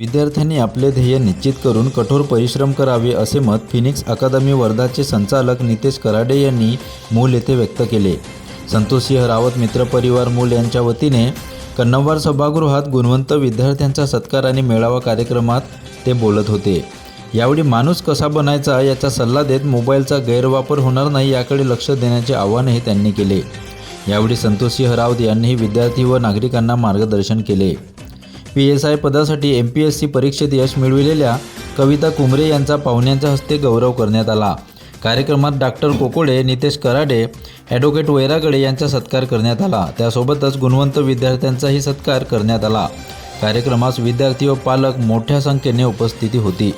विद्यार्थ्यांनी आपले ध्येय निश्चित करून कठोर परिश्रम करावे असे मत फिनिक्स अकादमी वर्धाचे संचालक नितेश कराडे यांनी मूल येथे व्यक्त केले. संतोषसिंह रावत मित्रपरिवार मूल यांच्या वतीने कन्नवार सभागृहात गुणवंत विद्यार्थ्यांचा सत्कार आणि मेळावा कार्यक्रमात ते बोलत होते. यावेळी माणूस कसा बनायचा याचा सल्ला देत मोबाईलचा गैरवापर होणार नाही याकडे लक्ष देण्याचे आवाहनही त्यांनी केले. यावेळी संतोषसिंह रावत यांनीही विद्यार्थी व नागरिकांना मार्गदर्शन केले. पी एस आय पदासाठी एम पी एस सी परीक्षेत यश मिळविलेल्या कविता कुंबरे यांचा पाहुण्यांच्या हस्ते गौरव करण्यात आला. कार्यक्रमात डॉक्टर कोकोडे नितेश कराडे ॲडव्होकेट वैरागडे यांचा सत्कार करण्यात आला. त्यासोबतच गुणवंत विद्यार्थ्यांचाही सत्कार करण्यात आला. कार्यक्रमास विद्यार्थी व पालक मोठ्या संख्येने उपस्थिती होती.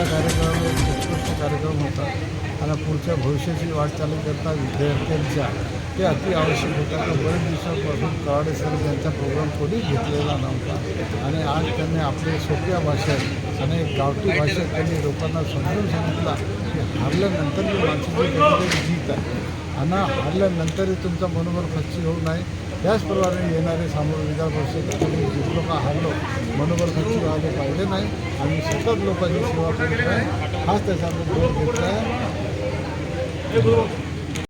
आजचा कार्यक्रम एक उत्कृष्ट कार्यक्रम होता. आणि पुढच्या भविष्याची वाटचाल करता विद्यार्थ्यांच्या ते अति आवश्यक होता. तर बरेच दिवसापासून कराडे सर यांचा प्रोग्राम कोणी घेतलेला नव्हता. आणि आज त्यांनी आपल्या सोप्या भाषेत आणि गावठी भाषेत त्यांनी लोकांना समजून सांगितला की हारल्यानंतर मी माणसाची जीत आहे. आणि हारल्यानंतरही तुमचा मनोबल खच्ची होऊ नये. त्याचप्रमाणे येणारे सामोरं विधान परिषद आम्ही जितकं का हारलो मनोबल खर्च राहिले पाहिजे नाही आम्ही सतत लोकांची सेवा करत आहे. हाच त्याचा आम्ही घेतला आहे.